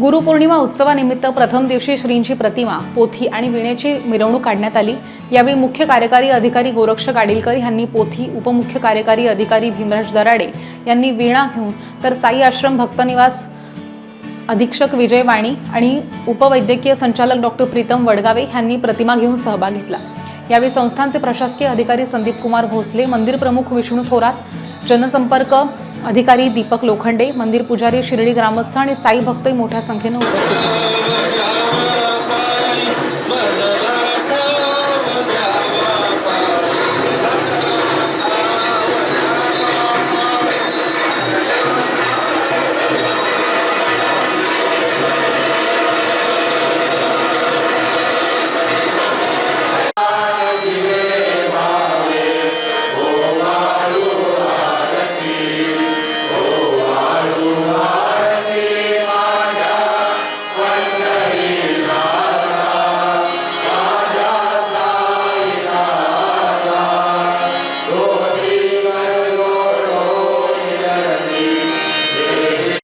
गुरुपौर्णिमा उत्सवानिमित्त प्रथम दिवशी श्रींची प्रतिमा पोथी आणि विणेची मिरवणूक काढण्यात आली. यावेळी मुख्य कार्यकारी अधिकारी गोरक्ष गाडीलकर यांनी पोथी उपमुख्य कार्यकारी अधिकारी भीमराज दराडे यांनी वीणा घेऊन तर साई आश्रम भक्तनिवास अधीक्षक विजय वाणी आणि उपवैद्यकीय संचालक डॉक्टर प्रीतम वडगावे यांनी प्रतिमा घेऊन सहभाग घेतला. यावेळी संस्थांचे प्रशासकीय अधिकारी संदीप कुमार भोसले मंदिर प्रमुख विष्णू थोरात जनसंपर्क अधिकारी दीपक लोखंडे मंदिर पुजारी शिर्डी ग्रामस्थ आणि साई भक्तही मोठ्या संख्येनं उपस्थित